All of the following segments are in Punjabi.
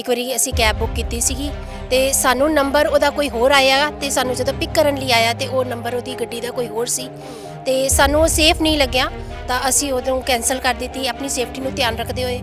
ਇੱਕ ਵਾਰੀ ਅਸੀਂ ਕੈਬ ਬੁੱਕ ਕੀਤੀ ਸੀਗੀ ਤੇ ਸਾਨੂੰ ਨੰਬਰ ਉਹਦਾ ਕੋਈ ਹੋਰ ਆਇਆ ਤੇ ਸਾਨੂੰ ਜਦੋਂ ਪਿਕ ਕਰਨ ਲਈ ਆਇਆ ਤੇ ਉਹ ਨੰਬਰ ਉਹਦੀ ਗੱਡੀ ਦਾ ਕੋਈ ਹੋਰ ਸੀ ਤੇ ਸਾਨੂੰ ਉਹ ਸੇਫ ਨਹੀਂ ਲੱਗਿਆ ਤਾਂ ਅਸੀਂ ਉਹਨੂੰ ਕੈਨਸਲ ਕਰ ਦਿੱਤੀ ਆਪਣੀ ਸੇਫਟੀ ਨੂੰ ਧਿਆਨ ਰੱਖਦੇ ਹੋਏ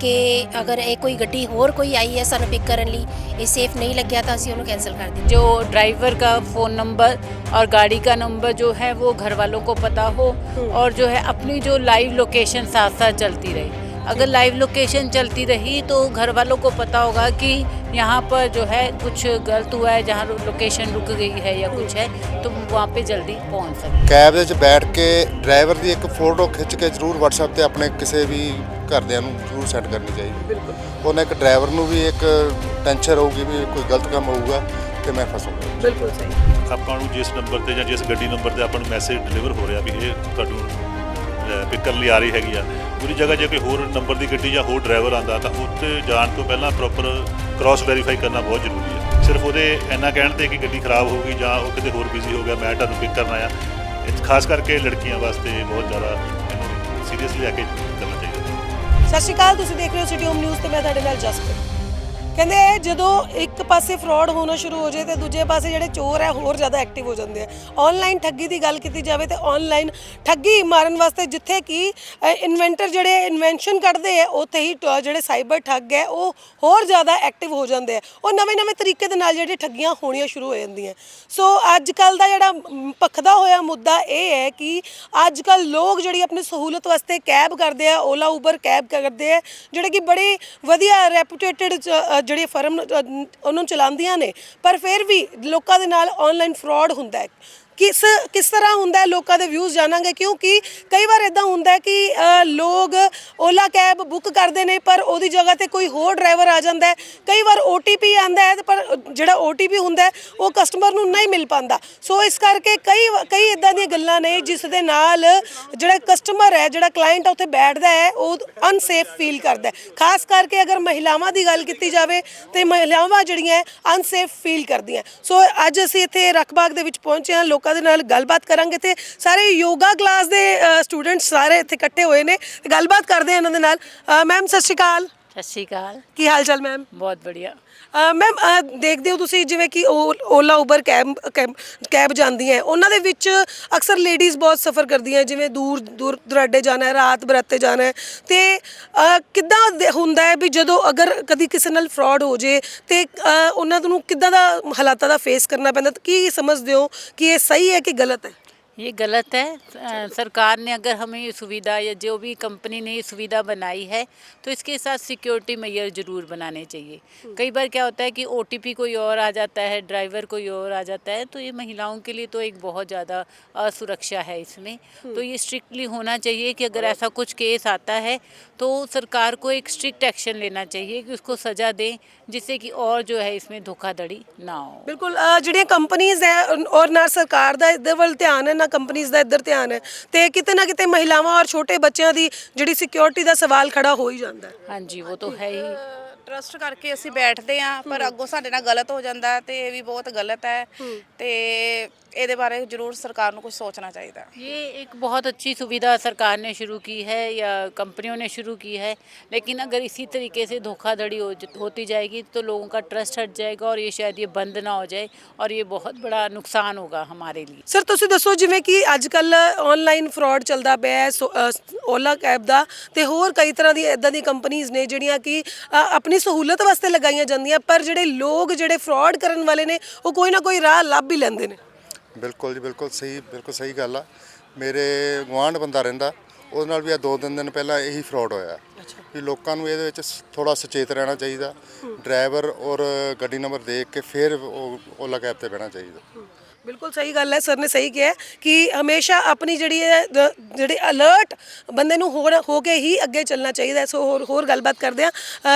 ਕਿ ਅਗਰ ਇਹ ਕੋਈ ਗੱਡੀ ਹੋਰ ਕੋਈ ਆਈ ਹੈ ਸਾਨੂੰ ਪਿਕ ਕਰਨ ਲਈ ਇਹ ਸੇਫ ਨਹੀਂ ਲੱਗਿਆ ਤਾਂ ਅਸੀਂ ਉਹਨੂੰ ਕੈਨਸਲ ਕਰ ਦਿੱਤੀ जो ड्राइवर का फ़ोन नंबर और गाड़ी का नंबर जो है वो घर वालों को पता हो और जो है अपनी जो लाइव लोकेशन साथ साथ चलती रहे अगर लाइव लोकेशन चलती रही तो घर वालों को पता होगा कि यहाँ पर जो है कुछ गलत हुआ है जहाँ लोकेशन रुक गई है या कुछ है तो वहाँ पे जल्दी पहुँच सकते ਕੈਬ ਦੇ ਵਿੱਚ ਬੈਠ ਕੇ ਡਰਾਈਵਰ ਦੀ ਇੱਕ ਫੋਟੋ ਖਿੱਚ ਕੇ ਜ਼ਰੂਰ WhatsApp ਤੇ ਆਪਣੇ ਕਿਸੇ ਵੀ ਘਰਦਿਆਂ ਨੂੰ ਜ਼ਰੂਰ ਸੈਂਡ ਕਰਨੀ ਚਾਹੀਦੀ ਬਿਲਕੁਲ ਉਹਨੇ ਇੱਕ ਡਰਾਈਵਰ ਨੂੰ ਵੀ ਇੱਕ ਟੈਨਸ਼ਨ ਰਹੂਗੀ ਵੀ ਕੋਈ ਗਲਤ ਕੰਮ ਹੋਊਗਾ ਤੇ ਮੈਂ ਫਸੂੰਗਾ ਬਿਲਕੁਲ ਸਹੀ ਆਪਾਂ ਨੂੰ ਜਿਸ ਨੰਬਰ ਤੇ ਜਾਂ ਜਿਸ ਗੱਡੀ ਨੰਬਰ ਤੇ ਆਪਾਂ ਨੂੰ ਮੈਸੇਜ ਡਿਲੀਵਰ ਹੋ ਰਿਹਾ ਵੀ ਇਹ ਤੁਹਾਨੂੰ ਪਿਕ ਕਰਨ ਲਈ ਆ ਰਹੀ ਹੈਗੀ ਆ। ਉਹਦੀ ਜਗ੍ਹਾ ਜੇ ਕੋਈ ਹੋਰ ਨੰਬਰ ਦੀ ਗੱਡੀ ਜਾਂ ਹੋਰ ਡਰਾਈਵਰ ਆਂਦਾ, ਤਾਂ ਉੱਥੇ ਜਾਣ ਤੋਂ ਪਹਿਲਾਂ ਪ੍ਰੋਪਰ ਕ੍ਰਾਸ ਵੈਰੀਫਾਈ ਕਰਨਾ ਬਹੁਤ ਜ਼ਰੂਰੀ ਹੈ। ਸਿਰਫ ਉਹਦੇ ਇੰਨਾ ਕਹਿਣ ਤੇ ਕਿ ਗੱਡੀ ਖਰਾਬ ਹੋ ਗਈ ਜਾਂ ਉਹ ਕਿਤੇ ਹੋਰ ਬਿਜ਼ੀ ਹੋ ਗਿਆ, ਮੈਂ ਤੁਹਾਨੂੰ ਪਿਕ ਕਰਨ ਆਇਆ ਖਾਸ ਕਰਕੇ ਲੜਕੀਆਂ ਵਾਸਤੇ ਬਹੁਤ ਜ਼ਿਆਦਾ ਸੀਰੀਅਸਲੀ ਆ ਕੇ ਕਰਨਾ ਚਾਹੀਦਾ। ਸਤਿ ਸ਼੍ਰੀ ਅਕਾਲ, ਤੁਸੀਂ ਦੇਖ ਰਹੇ ਹੋ ਸਿਟੀ ਹੋਮ ਨਿਊਜ਼ ਤੇ ਮੈਂ ਤੁਹਾਡੇ ਨਾਲ ਜਸਪ੍ਰੀਤ। ਕਹਿੰਦੇ ਜਦੋਂ ਇੱਕ ਪਾਸੇ ਫਰਾਡ ਹੋਣਾ ਸ਼ੁਰੂ ਹੋ ਜਾਏ ਤੇ ਦੂਜੇ ਪਾਸੇ ਜਿਹੜੇ ਚੋਰ ਹੈ ਹੋਰ ਜ਼ਿਆਦਾ ਐਕਟਿਵ ਹੋ ਜਾਂਦੇ ਆ। ਆਨਲਾਈਨ ਠੱਗੀ ਦੀ ਗੱਲ ਕੀਤੀ ਜਾਵੇ ਤੇ ਆਨਲਾਈਨ ਠੱਗੀ ਮਾਰਨ ਵਾਸਤੇ ਜਿੱਥੇ ਕਿ ਇਨਵੈਂਟਰ ਜਿਹੜੇ ਇਨਵੈਂਸ਼ਨ ਕੱਢਦੇ ਆ ਉੱਥੇ ਹੀ ਟ- ਜਿਹੜੇ ਸਾਈਬਰ ਠੱਗ ਹੈ ਉਹ ਹੋਰ ਜ਼ਿਆਦਾ ਐਕਟਿਵ ਹੋ ਜਾਂਦੇ ਆ। ਉਹ ਨਵੇਂ-ਨਵੇਂ ਤਰੀਕੇ ਦੇ ਨਾਲ ਜਿਹੜੇ ਠੱਗੀਆਂ ਹੋਣੀਆਂ ਸ਼ੁਰੂ ਹੋ ਜਾਂਦੀਆਂ। ਸੋ ਅੱਜ ਕੱਲ ਦਾ ਜਿਹੜਾ ਮ, ਭਖਦਾ ਹੋਇਆ ਮੁੱਦਾ ਇਹ ਹੈ ਕਿ ਅੱਜ ਕੱਲ ਲੋਕ ਜਿਹੜੀ ਆਪਣੀ ਸਹੂਲਤ ਵਾਸਤੇ ਕੈਬ ਕਰਦੇ ਆ ਓਲਾ ਉਬਰ ਕੈਬ ਕਰਦੇ ਆ ਜਿਹੜੇ ਕਿ ਬੜੇ ਵਧੀਆ ਰੈਪੂਟੇਟਡ ਜਿਹੜੇ ਫਰਮ ਉਹਨੂੰ ਚਲਾਉਂਦੀਆਂ ਨੇ, ਪਰ ਫਿਰ ਵੀ ਲੋਕਾਂ ਦੇ ਨਾਲ ਆਨਲਾਈਨ ਫਰਾਡ ਹੁੰਦਾ ਹੈ। ਕਿਸ ਕਿਸ ਤਰ੍ਹਾਂ ਹੁੰਦਾ ਹੈ ਲੋਕਾਂ ਦੇ ਵਿਊਜ਼ ਜਾਣਾਂਗੇ ਕਿਉਂਕਿ ਕਈ ਵਾਰ ਇਦਾਂ ਹੁੰਦਾ ਹੈ ਕਿ ਅ, ਲੋਕ ਓਲਾ ਕੈਬ ਬੁੱਕ ਕਰਦੇ ਨੇ ਪਰ ਉਹਦੀ ਜਗ੍ਹਾ ਤੇ ਕੋਈ ਹੋਰ ਡਰਾਈਵਰ ਆ ਜਾਂਦਾ ਹੈ। ਕਈ ਵਾਰ OTP ਆਂਦਾ ਹੈ ਤੇ ਪਰ ਜਿਹੜਾ OTP ਹੁੰਦਾ ਹੈ ਉਹ ਕਸਟਮਰ ਨੂੰ ਨਹੀਂ ਮਿਲ ਪਾਉਂਦਾ ਸੋ ਇਸ ਕਰਕੇ ਕਈ ਕਈ ਇਦਾਂ ਦੀਆਂ ਗੱਲਾਂ ਨੇ ਜਿਸ ਦੇ ਨਾਲ ਜਿਹੜਾ ਕਸਟਮਰ ਹੈ ਜਿਹੜਾ ਕਲਾਇੰਟ ਉੱਥੇ ਬੈਠਦਾ ਹੈ ਉਹ ਅਨਸੇਫ ਫੀਲ ਕਰਦਾ ਹੈ। ਖਾਸ ਕਰਕੇ ਅਗਰ ਮਹਿਲਾਵਾਂ ਦੀ ਗੱਲ ਕੀਤੀ ਜਾਵੇ ਤੇ ਮਹਿਲਾਵਾਂ ਜਿਹੜੀਆਂ ਅਨਸੇਫ ਫੀਲ ਕਰਦੀਆਂ ਸੋ ਅੱਜ ਅਸੀਂ ਇੱਥੇ ਰਖਬਾਗ ਦੇ ਵਿੱਚ ਪਹੁੰਚੇ ਹਾਂ ਲੋਕਾਂ ਲੋਕਾਂ ਦੇ ਨਾਲ ਗੱਲਬਾਤ ਕਰਾਂਗੇ ਤੇ ਸਾਰੇ ਯੋਗਾ ਕਲਾਸ ਦੇ ਸਟੂਡੈਂਟਸ ਸਾਰੇ ਇੱਥੇ ਇਕੱਠੇ ਹੋਏ ਨੇ ਗੱਲਬਾਤ ਕਰਦੇ ਆ ਇਹਨਾਂ ਦੇ ਨਾਲ। ਮੈਮ ਸਤਿ ਸ਼੍ਰੀ ਅਕਾਲ। ਸਤਿ ਸ਼੍ਰੀ ਅਕਾਲ। ਕੀ ਹਾਲ ਚਾਲ ਮੈਮ ਬਹੁਤ ਵਧੀਆ। ਮੈਮ ਦੇਖਦੇ ਹੋ ਤੁਸੀਂ ਜਿਵੇਂ ਕਿ Ola Uber cab cab- cab ਜਾਂਦੀਆਂ ਹੈ, ਉਹਨਾਂ ਦੇ ਵਿੱਚ ਅਕਸਰ ਲੇਡੀਜ਼ ਬਹੁਤ ਸਫਰ ਕਰਦੀਆਂ ਜਿਵੇਂ ਦੂਰ ਦੂਰ ਦੁਰਾਡੇ ਜਾਣਾ ਹੈ ਰਾਤ ਬਰਾਤੇ ਜਾਣਾ ਹੈ। ਤੇ ਕਿੱਦਾਂ ਦੇ- ਹੁੰਦਾ ਹੈ ਵੀ ਜਦੋਂ ਅਗਰ ਕਦੀ ਕਿਸੇ ਨਾਲ ਫਰਾਡ ਹੋ ਜੇ ਤੇ ਉਹਨਾਂ ਨੂੰ ਕਿੱਦਾਂ ਦਾ ਹਾਲਾਤਾਂ ਦਾ ਫੇਸ ਕਰਨਾ ਪੈਂਦਾ? ਕੀ ਸਮਝਦੇ ਹੋ ਕਿ ਇਹ ਸਹੀ ਹੈ ਕਿ ਗਲਤ ਹੈ? ये गलत है अ, सरकार ने अगर हमें ये सुविधा या जो भी कंपनी ने ये सुविधा बनाई है तो इसके साथ सिक्योरिटी मैयर ज़रूर बनाने चाहिए कई बार क्या होता है कि ओ कोई और आ जाता है ड्राइवर कोई और आ जाता है तो ये महिलाओं के लिए तो एक बहुत ज़्यादा असुरक्षा है इसमें तो ये स्ट्रिक्टली होना चाहिए कि अगर ऐसा कुछ केस आता है तो सरकार को एक स्ट्रिक्ट एक्शन लेना चाहिए कि उसको सज़ा दें जिससे कि और जो है इसमें धोखाधड़ी ना हो ਬਿਲਕੁਲ ਅ, ਜਿਹੜੀਆਂ ਕੰਪਨੀਆਂ ਹੈ ਔਰ ਨਾ ਸਰਕਾਰ ਦਾ ਇੱਧਰ ਵੱਲ ਧਿਆਨ ਹੈ ਨਾ ਕੰਪਨੀਆਂ ਦਾ ਇੱਧਰ ਧਿਆਨ ਹੈ ਤੇ ਕਿਤੇ ਨਾ ਕਿਤੇ ਮਹਿਲਾਵਾਂ ਔਰ ਛੋਟੇ ਬੱਚਿਆਂ ਦੀ ਜਿਹੜੀ ਸਿਕਿਉਰਿਟੀ ਦਾ ਸਵਾਲ ਖੜਾ ਹੋ ਹੀ ਜਾਂਦਾ ਹੈ। ਹਾਂਜੀ ਉਹ ਤਾਂ ਹੈ ਹੀ। ਟਰਸਟ ਕਰਕੇ ਅਸੀਂ ਬੈਠਦੇ ਆ ਪਰ ਅੱਗੋਂ ਸਾਡੇ ਨਾਲ ਗਲਤ ਹੋ ਜਾਂਦਾ ਤੇ ਇਹ ਵੀ ਬਹੁਤ ਗਲਤ ਹੈ। ਤੇ ਇਹਦੇ ਬਾਰੇ ਜ਼ਰੂਰ ਸਰਕਾਰ ਨੂੰ ਕੁਝ ਸੋਚਣਾ ਚਾਹੀਦਾ ये एक बहुत अच्छी सुविधा सरकार ने शुरू की है या कंपनियों ने शुरू की है लेकिन अगर इसी तरीके से धोखाधड़ी हो होती जाएगी तो लोगों का ट्रस्ट हट जाएगा और ये शायद ये बंद ना हो जाए और ये बहुत बड़ा नुकसान होगा हमारे लिए ਸਰ ਤੁਸੀਂ ਦੱਸੋ ਜਿਵੇਂ ਕਿ ਅੱਜ ਕੱਲ ਆਨਲਾਈਨ ਫਰਾਡ ਚੱਲਦਾ ਪਿਆ ਹੈ ਸੋ- ਅ, ਓਲਾ ਕੈਬ ਦਾ ਤੇ ਹੋਰ ਕਈ ਤਰ੍ਹਾਂ ਦੀ ਇਦਾਂ ਦੀ ਕੰਪਨੀਆਂ ਨੇ ਜਿਹੜੀਆਂ ਕਿ ਅ, ਆਪਣੀ ਸਹੂਲਤ ਵਾਸਤੇ ਲਗਾਈਆਂ ਜਾਂਦੀਆਂ ਪਰ ਜਿਹੜੇ ਲੋਕ ਜਿਹੜੇ ਫਰਾਡ ਕਰਨ ਵਾਲੇ ਨੇ ਉਹ ਕੋਈ ਨਾ ਕੋਈ ਰਾਹ ਲੱਭ ਹੀ ਲੈਂਦੇ ਨੇ ਬਿਲਕੁਲ ਜੀ ਬਿਲਕੁਲ ਸਹੀ ਬਿਲਕੁਲ ਸਹੀ ਗੱਲ ਆ। ਮੇਰੇ ਗੁਆਂਢ ਬੰਦਾ ਰਹਿੰਦਾ ਉਹਦੇ ਨਾਲ ਵੀ ਆ ਦੋ ਤਿੰਨ ਦਿਨ ਪਹਿਲਾਂ ਇਹੀ ਫਰਾਡ ਹੋਇਆ। ਵੀ ਲੋਕਾਂ ਨੂੰ ਇਹਦੇ ਵਿੱਚ ਥੋੜਾ ਸੁਚੇਤ ਰਹਿਣਾ ਚਾਹੀਦਾ ਡਰਾਈਵਰ ਔਰ ਗੱਡੀ ਨੰਬਰ ਦੇਖ ਕੇ ਫਿਰ ਉਹ ਓਲਾ ਕੈਬ ਤੇ ਬਹਿਣਾ ਚਾਹੀਦਾ। ਬਿਲਕੁਲ ਸਹੀ ਗੱਲ ਹੈ ਸਰ ਨੇ ਸਹੀ ਕਿਹਾ ਕਿ ਹਮੇਸ਼ਾ ਆਪਣੀ ਜਿਹੜੀ ਹੈ ਜਿਹੜੇ ਅਲਰਟ ਬੰਦੇ ਨੂੰ ਹੋ ਹੋ ਕੇ ਹੀ ਅੱਗੇ ਚੱਲਣਾ ਚਾਹੀਦਾ। ਸੋ ਹੋਰ ਹੋਰ ਗੱਲਬਾਤ ਕਰਦੇ ਆ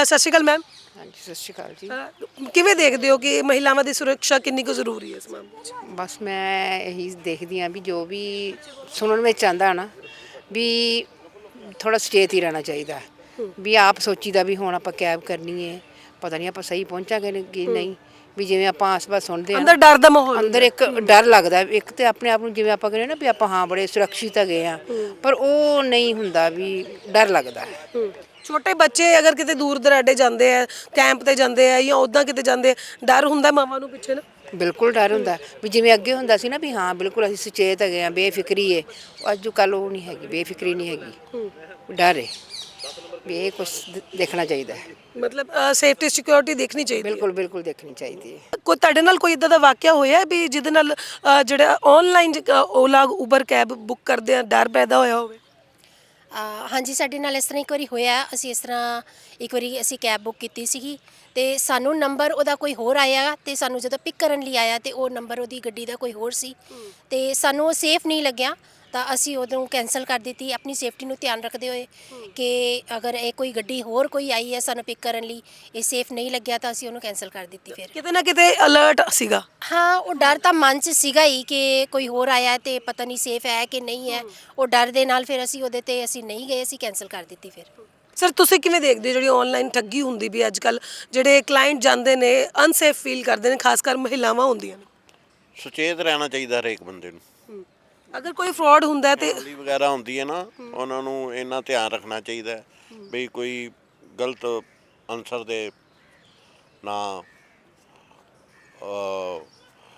ਸਤਿ ਸ਼੍ਰੀ ਅਕਾਲ ਮੈਮ ਹਾਂਜੀ ਸਤਿ ਸ਼੍ਰੀ ਅਕਾਲ ਜੀ। ਕਿਵੇਂ ਦੇਖਦੇ ਹੋ ਕਿ ਮਹਿਲਾਵਾਂ ਦੀ ਸੁਰੱਖਿਆ ਕਿੰਨੀ ਕੁ ਜ਼ਰੂਰੀ ਹੈ ਇਸ ਮਾਮਲੇ 'ਚ ਬਸ ਮੈਂ ਇਹੀ ਦੇਖਦੀ ਹਾਂ ਵੀ ਜੋ ਵੀ ਸੁਣਨ ਵਿੱਚ ਆਂਦਾ ਨਾ ਵੀ ਥੋੜਾ ਸਚੇਤ ਹੀ ਰਹਿਣਾ ਚਾਹੀਦਾ। ਵੀ ਆਪ ਸੋਚੀਦਾ ਵੀ ਹੁਣ ਆਪਾਂ ਕੈਬ ਕਰਨੀ ਹੈ ਪਤਾ ਨਹੀਂ ਆਪਾਂ ਸਹੀ ਪਹੁੰਚਾਂਗੇ ਨ- ਕਿ ਨਹੀਂ ਵੀ ਜਿਵੇਂ ਆਪਾਂ ਆਸ-ਪਾਸ ਸੁਣਦੇ ਹਾਂ। ਅੰਦਰ ਡਰ ਦਾ ਮਾਹੌਲ ਅੰਦਰ ਇੱਕ ਡਰ ਲੱਗਦਾ ਹੈ। ਇੱਕ ਤੇ ਆਪਣੇ ਆਪ ਨੂੰ ਜਿਵੇਂ ਆਪਾਂ ਕਹਿੰਦੇ ਨਾ ਵੀ ਆਪਾਂ ਹਾਂ ਬੜੇ ਸੁਰੱਖਿਅਤ ਹੈਗੇ ਆ ਪਰ ਉਹ ਨਹੀਂ ਹੁੰਦਾ ਵੀ ਡਰ ਲੱਗਦਾ। ਹੈ। ਛੋਟੇ ਬੱਚੇ ਅਗਰ ਕਿਤੇ ਦੂਰ ਦਰਾਡੇ ਜਾਂਦੇ ਆ ਕੈਂਪ ਤੇ ਜਾਂਦੇ ਆ ਜਾਂ ਉਦਾਂ ਕਿਤੇ ਜਾਂਦੇ ਆ, ਡਰ ਹੁੰਦਾ ਮਾਵਾਂ ਨੂੰ ਪਿੱਛੇ ਨਾ? ਬਿਲਕੁਲ ਡਰ ਹੁੰਦਾ। ਵੀ ਜਿਵੇਂ ਅੱਗੇ ਹੁੰਦਾ ਸੀ ਨਾ ਵੀ ਹਾਂ ਬਿਲਕੁਲ ਅਸੀਂ ਸੁਚੇਤ ਹੈਗੇ ਆ ਬੇਫਿਕਰੀ ਏ। ਅੱਜ ਕੱਲ ਉਹ ਨਹੀਂ ਹੈਗੀ ਬੇਫਿਕਰੀ ਨਹੀਂ ਹੈਗੀ। ਡਰ ਏ। ਵੀ ਇਹ ਕੁਝ ਦੇਖਣਾ ਚਾਹੀਦਾ ਹੈ। ਮਤਲਬ ਸੇਫਟੀ ਸਿਕਿਉਰਿਟੀ ਦੇਖਣੀ ਚਾਹੀਦੀ ਹੈ। ਬਿਲਕੁਲ ਬਿਲਕੁਲ ਦੇਖਣੀ ਚਾਹੀਦੀ ਹੈ। ਕੋਈ ਤੁਹਾਡੇ ਨਾਲ ਕੋਈ ਇਦਾਂ ਦਾ ਵਾਕਿਆ ਹੋਇਆ ਹੈ ਵੀ ਜਿਹਦੇ ਨਾਲ ਅ, ਜਿਹੜਾ online Ola Uber cab book ਕਰਦੇ ਆ ਡਰ ਪੈਦਾ ਹੋਇਆ ਹੋਵੇ? ਅ, ਹਾਂਜੀ ਸਾਡੇ ਨਾਲ ਇਸ ਤਰ੍ਹਾਂ ਇੱਕ ਵਾਰੀ ਹੋਇਆ। ਅਸੀਂ ਇਸ ਤਰ੍ਹਾਂ ਇੱਕ ਵਾਰੀ ਅਸੀਂ ਕੈਬ ਬੁੱਕ ਕੀਤੀ ਸੀਗੀ ਤੇ ਸਾਨੂੰ ਨੰਬਰ ਉਹਦਾ ਕੋਈ ਹੋਰ ਆਇਆ ਤੇ ਸਾਨੂੰ ਜਦੋਂ ਪਿਕ ਕਰਨ ਲਈ ਆਇਆ ਤੇ ਉਹ ਨੰਬਰ ਉਹਦੀ ਗੱਡੀ ਦਾ ਕੋਈ ਹੋਰ ਸੀ ਤੇ ਸਾਨੂੰ ਉਹ ਸੇਫ ਨਹੀਂ ਲੱਗਿਆ। ਤਾਂ ਅਸੀਂ ਉਦੋਂ ਕੈਨਸਲ ਕਰ ਦਿੱਤੀ। ਆਪਣੀ ਸੇਫਟੀ ਨੂੰ ਧਿਆਨ ਰੱਖਦੇ ਹੋਏ ਕਿ ਅਗਰ ਇਹ ਕੋਈ ਗੱਡੀ ਹੋਰ ਕੋਈ ਆਈ ਹੈ ਸਾਨੂੰ ਪਿਕ ਕਰਨ ਲਈ ਇਹ ਸੇਫ ਨਹੀਂ ਲੱਗਿਆ ਤਾਂ ਅਸੀਂ ਉਹਨੂੰ ਕੈਨਸਲ ਕਰ ਦਿੱਤੀ ਫਿਰ। ਕਿਤੇ ਨਾ ਕਿਤੇ ਅਲਰਟ ਸੀਗਾ। ਹਾਂ ਉਹ ਡਰ ਤਾਂ ਮਨ 'ਚ ਸੀਗਾ ਹੀ ਕਿ ਕੋਈ ਹੋਰ ਆਇਆ ਤੇ ਪਤਾ ਨਹੀਂ ਸੇਫ ਹੈ ਕਿ ਨਹੀਂ ਹੈ। ਉਹ ਡਰ ਦੇ ਨਾਲ ਫਿਰ ਅਸੀਂ ਉਹਦੇ ਤੇ ਅਸੀਂ ਨਹੀਂ ਗਏ ਅਸੀਂ ਕੈਨਸਲ ਕਰ ਦਿੱਤੀ ਫਿਰ। ਸਰ ਤੁਸੀਂ ਕਿਵੇਂ ਦੇਖਦੇ ਹੋ ਜਿਹੜੀ ਆਨਲਾਈਨ ਠੱਗੀ ਹੁੰਦੀ ਵੀ ਅੱਜ ਕੱਲ ਜਿਹੜੇ ਕਲਾਇੰਟ ਜਾਂਦੇ ਨੇ ਅਨਸੇਫ ਫੀਲ ਕਰਦੇ ਨੇ ਖਾਸ ਕਰ ਮਹਿਲਾਵਾਂ ਹੁੰਦੀਆਂ ਨੇ? ਸੁਚੇਤ ਰਹਿਣਾ ਚਾਹੀਦਾ ਹਰੇਕ ਬੰਦੇ ਨੂੰ। ਅਗਰ ਕੋਈ ਫਰਾਡ ਹੁੰਦਾ ਹੈ ਤੇ ਗੋਲੀ ਵਗੈਰਾ ਹੁੰਦੀ ਹੈ ਨਾ ਉਹਨਾਂ ਨੂੰ ਇੰਨਾ ਧਿਆਨ ਰੱਖਣਾ ਚਾਹੀਦਾ ਹੈ ਵੀ ਕੋਈ ਗਲਤ ਅਨਸਰ ਦੇ ਨਾ ਅ,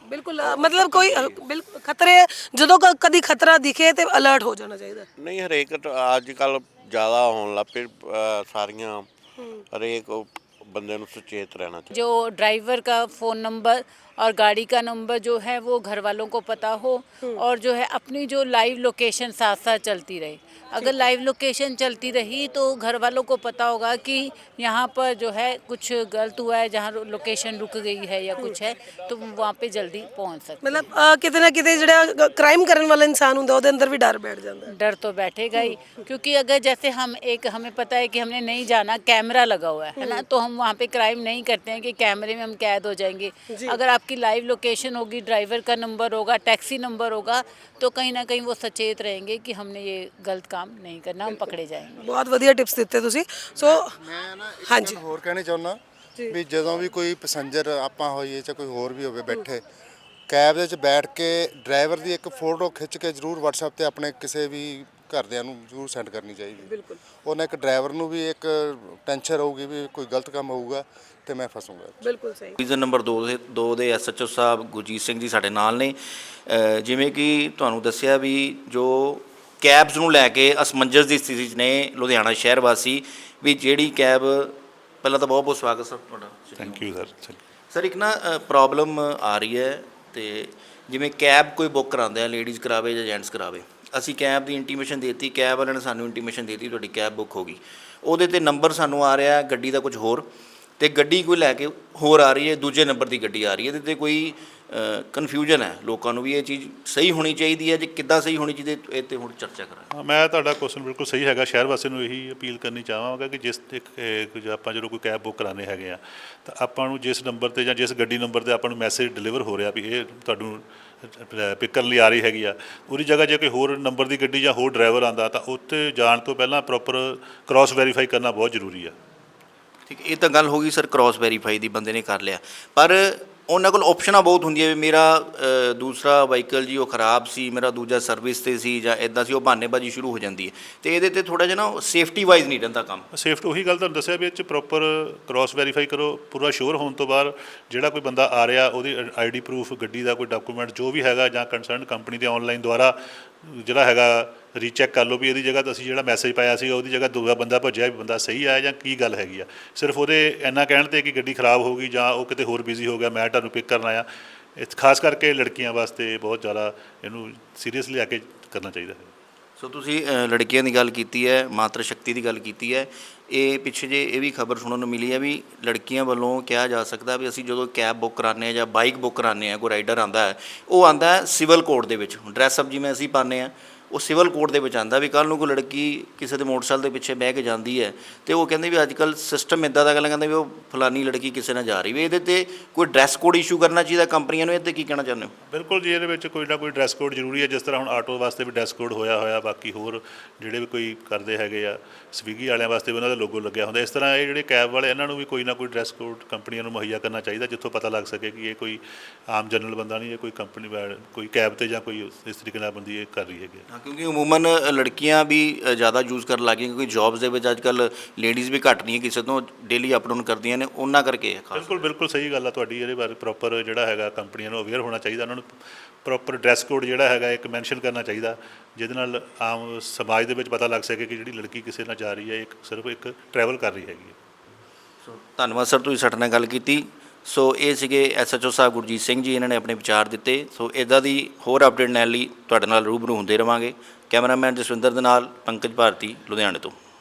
ਬਿਲਕੁਲ ਅ, ਮਤਲਬ ਕੋਈ ਅ, ਬਿਲਕੁਲ ਖਤਰੇ ਜਦੋਂ ਕ- ਕਦੀ ਖਤਰਾ ਦਿਖੇ ਤੇ ਅਲਰਟ ਹੋ ਜਾਣਾ ਚਾਹੀਦਾ ਨਹੀਂ ਹਰੇਕ ਅੱਜ ਕੱਲ ਜ਼ਿਆਦਾ ਹੋਣ ਲੱਗ ਪਏ ਅ, ਸਾਰੀਆਂ ਹਰੇਕ ਬੰਦੇ ਨੂੰ ਸੁਚੇਤ ਰਹਿਣਾ ਚਾਹੀਦਾ जो ड्राइवर का फ़ोन नंबर और गाड़ी का नंबर जो है वो घर वालों को पता हो और जो है अपनी जो लाइव लोकेशन साथ साथ चलती रहे अगर लाइव लोकेशन चलती रही तो घर वालों को पता होगा कि यहाँ पर जो है कुछ गलत हुआ है जहाँ लोकेशन रुक गई है या कुछ है तो वहाँ पे जल्दी पहुँच सकते ਮਤਲਬ ਅ, ਕਿਤੇ ਨਾ ਕਿਤੇ ਜਿਹੜਾ ਕ੍ਰਾਈਮ ਕਰਨ ਵਾਲਾ ਇਨਸਾਨ ਹੁੰਦਾ ਉਹਦੇ ਅੰਦਰ ਵੀ ਡਰ ਬੈਠ ਜਾਂਦਾ ਹੈ डर तो बैठेगा ही क्योंकि अगर जैसे हम एक हमें पता है कि हमने नहीं जाना कैमरा लगा हुआ है है ना तो हम वहाँ पे क्राइम नहीं करते हैं कि कैमरे में हम कैद हो जाएंगे अगर आपकी लाइव लोकेशन होगी ड्राइवर का नंबर होगा टैक्सी नंबर होगा तो कहीं ना कहीं वो सचेत रहेंगे कि हमने ये गलत काम नहीं करना हम पकड़े जाएंगे ਬਹੁਤ ਵਧੀਆ ਟਿਪਸ ਦਿੱਤੇ ਤੁਸੀਂ ਸੋ ਮੈਂ ਨਾ ਇੱਕ ਹਾਂਜੀ। ਗੱਲ ਹੋਰ ਕਹਿਣੀ ਚਾਹੁੰਦਾ ਵੀ ਜਦੋਂ ਵੀ ਕੋਈ ਪੈਸੇਂਜਰ ਆਪਾਂ ਹੋਈਏ ਚਾਹੇ ਕੋਈ ਹੋਰ ਵੀ ਹੋਵੇ ਬੈਠੇ ਕੈਬ ਦੇ ਵਿੱਚ ਬੈਠ ਕੇ ਡਰਾਈਵਰ ਦੀ ਇੱਕ ਫੋਟੋ ਖਿੱਚ ਕੇ ਜ਼ਰੂਰ WhatsApp ਤੇ ਆਪਣੇ ਕਿਸੇ ਵੀ ਘਰਦਿਆਂ ਨੂੰ ਜ਼ਰੂਰ ਸੈਂਡ ਕਰਨੀ ਚਾਹੀਦੀ ਬਿਲਕੁਲ ਉਹਨਾਂ ਇੱਕ ਡਰਾਈਵਰ ਨੂੰ ਵੀ ਇੱਕ ਟੈਨਸ਼ਨ ਰਹੂਗੀ ਵੀ ਕੋਈ ਗਲਤ ਕੰਮ ਹੋਊਗਾ ਤੇ ਮੈਂ ਫਸੂੰਗਾ ਬਿਲਕੁਲ ਸਹੀ। ਡਿਵੀਜ਼ਨ ਨੰਬਰ 2 ਦੇ 2 ਦੇ ਐਸਐਚਓ ਸਾਹਿਬ ਗੁਰਜੀਤ ਸਿੰਘ ਜੀ ਸਾਡੇ ਨਾਲ ਨੇ। ਜਿਵੇਂ ਕਿ ਤੁਹਾਨੂੰ ਦੱਸਿਆ ਵੀ ਜੋ ਕੈਬਸ ਨੂੰ ਲੈ ਕੇ ਅਸਮੰਜਸ ਦੀ ਸਥਿਤੀ 'ਚ ਨੇ ਲੁਧਿਆਣਾ ਸ਼ਹਿਰ ਵਾਸੀ ਵੀ ਜਿਹੜੀ ਕੈਬ ਪਹਿਲਾਂ ਤਾਂ ਬਹੁਤ ਬਹੁਤ ਸਵਾਗਤ ਸਰ ਤੁਹਾਡਾ। ਥੈਂਕ ਯੂ ਸਰ ਸਰ ਇੱਕ ਨਾ ਪ੍ਰੋਬਲਮ ਆ ਰਹੀ ਹੈ ਤੇ ਜਿਵੇਂ ਕੈਬ ਕੋਈ ਬੁੱਕ ਕਰਾਉਂਦਾ ਹੈ ਲੇਡੀਜ਼ ਕਰਾਵੇ ਜਾਂ ਜੈਂਟਸ ਕਰਾਵੇ ਅਸੀਂ ਕੈਬ ਦੀ ਇੰਟੀਮੇਸ਼ਨ ਦੇਤੀ ਕੈਬ ਵਾਲਿਆਂ ਨੇ ਸਾਨੂੰ ਇੰਟੀਮੇਸ਼ਨ ਦੇਤੀ ਤੁਹਾਡੀ ਕੈਬ ਬੁੱਕ ਹੋ ਗਈ। ਉਹਦੇ ਤੇ ਨੰਬਰ ਸਾਨੂੰ ਆ ਰਿਹਾ ਗੱਡੀ ਦਾ ਕੁਝ ਹੋਰ। ਤੇ ਗੱਡੀ ਕੋਈ ਲੈ ਕੇ ਹੋਰ ਆ ਰਹੀ ਹੈ ਦੂਜੇ ਨੰਬਰ ਦੀ ਗੱਡੀ ਆ ਰਹੀ ਹੈ ਇਹਦੇ ਤੇ ਕੋਈ ਕਨਫਿਊਜ਼ਨ ਹੈ ਲੋਕਾਂ ਨੂੰ ਵੀ ਇਹ ਚੀਜ਼ ਸਹੀ ਹੋਣੀ ਚਾਹੀਦੀ ਹੈ ਜੇ ਕਿੱਦਾਂ ਸਹੀ ਹੋਣੀ ਚਾਹੀਦੀ ਹੈ, ਇਹ ਤੇ ਹੁਣ ਚਰਚਾ ਕਰਾਂਗੇ। ਹਾਂ ਮੈਂ ਤੁਹਾਡਾ ਕੁਐਸਚਨ ਬਿਲਕੁਲ ਸਹੀ ਹੈਗਾ ਸ਼ਹਿਰ ਵਾਸੀਆਂ ਨੂੰ ਇਹੀ ਅਪੀਲ ਕਰਨੀ ਚਾਹਾਂਗਾ ਕਿ ਜਿਸ 'ਤੇ ਕੁਝ ਆਪਾਂ ਜਦੋਂ ਕੋਈ ਕੈਬ ਬੁੱਕ ਕਰਾਣੇ ਹੈਗੇ ਆ ਤਾਂ ਆਪਾਂ ਨੂੰ ਜਿਸ ਨੰਬਰ ਤੇ ਜਾਂ ਜਿਸ ਗੱਡੀ ਨੰਬਰ ਤੇ ਆਪਾਂ ਨੂੰ ਮੈਸੇਜ ਡਿਲੀਵਰ ਹੋ ਰਿਹਾ ਵੀ ਇਹ ਤੁਹਾਨੂੰ ਪਿਕ ਕਰਨ ਲਈ ਆ ਰਹੀ ਹੈਗੀ ਆ ਉਹਦੀ ਜਗ੍ਹਾ ਜੇ ਕੋਈ ਹੋਰ ਨੰਬਰ ਦੀ ਗੱਡੀ ਜਾਂ ਹੋਰ ਡਰਾਈਵਰ ਆਂਦਾ ਤਾਂ ਉੱਥੇ ਜਾਣ ਤੋਂ ਪਹਿਲਾਂ ਪ੍ਰੋਪਰ ਕ੍ਰਾਸ ਵੈਰੀਫਾਈ ਕਰਨਾ ਬਹੁਤ ਜ਼ਰੂਰੀ ਆ। ਠੀਕ, ਇਹ ਤਾਂ ਗੱਲ ਹੋ ਗਈ ਸਰ ਕ੍ਰਾਸ ਵੈਰੀਫਾਈ ਦੀ ਬੰਦੇ ਨੇ ਕਰ ਲਿਆ। ਪਰ ਉਹਨਾਂ ਕੋਲ ਆਪਸ਼ਨਾਂ ਬਹੁਤ ਹੁੰਦੀਆਂ ਵੀ ਮੇਰਾ ਦੂਸਰਾ ਵਾਹੀਕਲ ਜੀ ਉਹ ਖਰਾਬ ਸੀ, ਮੇਰਾ ਦੂਜਾ ਸਰਵਿਸ ਤੇ ਸੀ ਜਾਂ ਇਦਾਂ ਸੀ, ਉਹ ਬਹਾਨੇਬਾਜ਼ੀ ਸ਼ੁਰੂ ਹੋ ਜਾਂਦੀ ਹੈ। ਤੇ ਇਹਦੇ ਤੇ ਥੋੜਾ ਜਿਹਾ ਨਾ ਸੇਫਟੀ ਵਾਈਜ਼ ਨਹੀਂ ਰਹਿੰਦਾ ਕੰਮ। ਸੇਫਟ ਉਹੀ ਗੱਲ ਤੁਹਾਨੂੰ ਦੱਸਿਆ ਵੀ ਇਹ ਚ ਪ੍ਰੋਪਰ ਕ੍ਰਾਸ ਵੈਰੀਫਾਈ ਕਰੋ, ਪੂਰਾ ਸ਼ੋਰ ਹੋਣ ਤੋਂ ਬਾਅਦ ਜਿਹੜਾ ਕੋਈ ਬੰਦਾ ਆ ਰਿਹਾ, ਉਹਦੀ ਆਈਡੀ ਪ੍ਰੂਫ ਗੱਡੀ ਦਾ ਕੋਈ ਡਾਕੂਮੈਂਟ ਜੋ ਵੀ ਹੈਗਾ ਜਾਂ ਕੰਸਰਨ ਕੰਪਨੀ ਦੇ ਆਨਲਾਈਨ ਦੁਆਰਾ ਜਿਹੜਾ ਹੈਗਾ ਰੀਚੈਕ ਕਰ ਲਓ ਵੀ ਇਹਦੀ ਜਗ੍ਹਾ ਤੇ ਅਸੀਂ ਜਿਹੜਾ ਮੈਸੇਜ ਪਾਇਆ ਸੀ ਉਹਦੀ ਜਗ੍ਹਾ ਦੂਜਾ ਬੰਦਾ ਭੱਜਿਆ ਵੀ ਬੰਦਾ ਸਹੀ ਆਇਆ ਜਾਂ ਕੀ ਗੱਲ ਹੈਗੀ ਆ। ਸਿਰਫ ਉਹਦੇ ਇੰਨਾ ਕਹਿਣ ਤੇ ਕਿ ਗੱਡੀ ਖਰਾਬ ਹੋ ਗਈ ਜਾਂ ਉਹ ਕਿਤੇ ਹੋਰ ਬਿਜ਼ੀ ਹੋ ਗਿਆ, ਮੈਂ ਤੁਹਾਨੂੰ ਪਿਕ ਕਰਨ ਆਇਆ। ਇਹ ਖਾਸ ਕਰਕੇ ਲੜਕੀਆਂ ਵਾਸਤੇ ਬਹੁਤ ਜ਼ਿਆਦਾ ਇਹਨੂੰ ਸੀਰੀਅਸਲੀ ਆ ਕੇ ਕਰਨਾ ਚਾਹੀਦਾ ਹੈ। ਸੋ ਤੁਸੀਂ ਅ, ਲੜਕੀਆਂ ਦੀ ਗੱਲ ਕੀਤੀ ਹੈ ਮਾਤਰ ਸ਼ਕਤੀ ਦੀ ਗੱਲ ਕੀਤੀ ਹੈ। ਇਹ ਪਿੱਛੇ ਜੇ ਇਹ ਵੀ ਖਬਰ ਸੁਣਨ ਨੂੰ ਮਿਲੀ ਹੈ ਵੀ ਲੜਕੀਆਂ ਵੱਲੋਂ ਕਿਹਾ ਜਾ ਸਕਦਾ ਵੀ ਅਸੀਂ ਜਦੋਂ ਕੈਬ ਬੁੱਕ ਕਰਾਉਂਦੇ ਆ ਜਾਂ ਬਾਈਕ ਬੁੱਕ ਕਰਾਉਂਦੇ ਆ ਕੋਈ ਰਾਈਡਰ ਆਂਦਾ ਹੈ ਉਹ ਆਂਦਾ ਹੈ ਸਿਵਲ ਕੋਡ ਦੇ ਵਿੱਚ। ਡਰੈਸ ਅਪ ਜਿਵੇਂ ਅਸੀਂ ਪਾਉਂਦੇ ਆ ਉਹ ਸਿਵਲ ਕੋਡ ਦੇ ਵਿੱਚ ਆਂਦਾ ਵੀ ਕੱਲ ਨੂੰ ਕੋਈ ਲੜਕੀ ਕਿਸੇ ਦੇ ਮੋਟਰਸਾਈਕਲ ਦੇ ਪਿੱਛੇ ਬਹਿ ਕੇ ਜਾਂਦੀ ਹੈ ਤੇ ਉਹ ਕਹਿੰਦੇ ਵੀ ਅੱਜ ਕੱਲ ਸਿਸਟਮ ਇਦਾਂ ਦਾ ਗੱਲ ਕਹਿੰਦੇ ਵੀ ਉਹ ਫਲਾਨੀ ਲੜਕੀ ਕਿਸੇ ਨਾਲ ਜਾ ਰਹੀ ਵੀ ਇਹਦੇ ਤੇ ਕੋਈ ਡਰੈਸ ਕੋਡ ਇਸ਼ੂ ਕਰਨਾ ਚਾਹੀਦਾ ਕੰਪਨੀਆਂ ਨੂੰ ਇਹ ਤੇ ਕੀ ਕਹਿਣਾ ਚਾਹੁੰਦੇ ਹੋ? ਬਿਲਕੁਲ ਜੀ, ਇਹਦੇ ਵਿੱਚ ਕੋਈ ਨਾ ਕੋਈ ਡਰੈਸ ਕੋਡ ਜ਼ਰੂਰੀ ਹੈ, ਜਿਸ ਤਰ੍ਹਾਂ ਹੁਣ ਆਟੋ ਵਾਸਤੇ ਵੀ ਡਰੈਸ ਕੋਡ ਹੋਇਆ ਹੋਇਆ, ਬਾਕੀ ਹੋਰ ਜਿਹੜੇ ਵੀ ਕੋਈ ਕਰਦੇ ਹੈਗੇ ਆ, ਸਵੀਗੀ ਵਾਲਿਆਂ ਵਾਸਤੇ ਵੀ ਉਹਨਾਂ ਦਾ ਲੋਗੋ ਲੱਗਿਆ ਹੁੰਦਾ। ਇਸ ਤਰ੍ਹਾਂ ਇਹ ਜਿਹੜੇ ਕੈਬ ਵਾਲੇ, ਇਹਨਾਂ ਨੂੰ ਵੀ ਕੋਈ ਨਾ ਕੋਈ ਡਰੈਸ ਕੋਡ ਕੰਪਨੀਆਂ ਨੂੰ ਮੁਹੱਈਆ ਕਰਨਾ ਚਾਹੀਦਾ, ਜਿੱਥੋਂ ਪਤਾ ਲੱਗ ਸਕੇ ਕਿ ਇਹ ਕੋਈ ਆਮ ਜਨਰਲ ਬੰਦਾ ਨਹੀਂ, ਇਹ ਕੋਈ ਕੰਪਨੀ ਕੋਈ ਕੈਬ ਤੇ ਜਾਂ ਕੋਈ ਇਸ ਤਰੀਕੇ ਨਾਲ ਬੰਦੀ ਇਹ ਕਰ ਰਹੀ ਹੈਗੀ ਹਾਂ, ਕਿਉਂਕਿ ਉਮੂਮਨ ਲੜਕੀਆਂ ਵੀ ਜ਼ਿਆਦਾ ਯੂਜ਼ ਕਰਨ ਲੱਗ ਗਈਆਂ ਕਿਉਂਕਿ ਜੌਬਸ ਦੇ ਵਿੱਚ ਅੱਜ ਕੱਲ ਲੇਡੀਜ਼ ਵੀ ਘੱਟ ਨਹੀਂ ਕਿਸੇ ਤੋਂ ਡੇਲੀ ਅਪ ਡਾਊਨ ਕਰਦੀਆਂ ਨੇ ਉਹਨਾਂ ਕਰਕੇ ਹੈ ਖਾਸ। ਬਿਲਕੁਲ ਬਿਲਕੁਲ ਸਹੀ ਗੱਲ ਆ ਤੁਹਾਡੀ ਇਹਦੇ ਬਾਰੇ ਪ੍ਰੋਪਰ ਜਿਹੜਾ ਹੈਗਾ ਕੰਪਨੀਆਂ ਨੂੰ ਅਵੇਅਰ ਹੋਣਾ ਚਾਹੀਦਾ ਉਹਨਾਂ ਨੂੰ ਪ੍ਰੋਪਰ ਡਰੈਸ ਕੋਡ ਜਿਹੜਾ ਹੈਗਾ ਇੱਕ ਮੈਂਸ਼ਨ ਕਰਨਾ ਚਾਹੀਦਾ ਜਿਹਦੇ ਨਾਲ ਆਮ ਸਮਾਜ ਦੇ ਵਿੱਚ ਪਤਾ ਲੱਗ ਸਕੇ ਕਿ ਜਿਹੜੀ ਲੜਕੀ ਕਿਸੇ ਨਾਲ ਜਾ ਰਹੀ ਹੈ ਇੱਕ ਸਿਰਫ ਇੱਕ ਟਰੈਵਲ ਕਰ ਰਹੀ ਹੈਗੀ ਹੈ। ਧੰਨਵਾਦ ਸਰ ਤੁਸੀਂ ਸਾਡੇ ਨਾਲ ਗੱਲ ਕੀਤੀ। ਸੋ ਇਹ ਸੀਗੇ ਐਸਐਚਓ ਸਾਹਿਬ ਗੁਰਜੀਤ ਸਿੰਘ ਜੀ, ਇਹਨਾਂ ਨੇ ਆਪਣੇ ਵਿਚਾਰ ਦਿੱਤੇ। ਸੋ ਇਦਾਂ ਦੀ ਹੋਰ ਅਪਡੇਟ ਲੈਣ ਲਈ ਤੁਹਾਡੇ ਨਾਲ ਰੂਬਰੂ ਹੁੰਦੇ ਰਵਾਂਗੇ। ਕੈਮਰਾਮੈਨ ਜਸਵਿੰਦਰ ਦੇ ਨਾਲ ਪੰਕਜ ਭਾਰਤੀ, ਲੁਧਿਆਣੇ ਤੋਂ।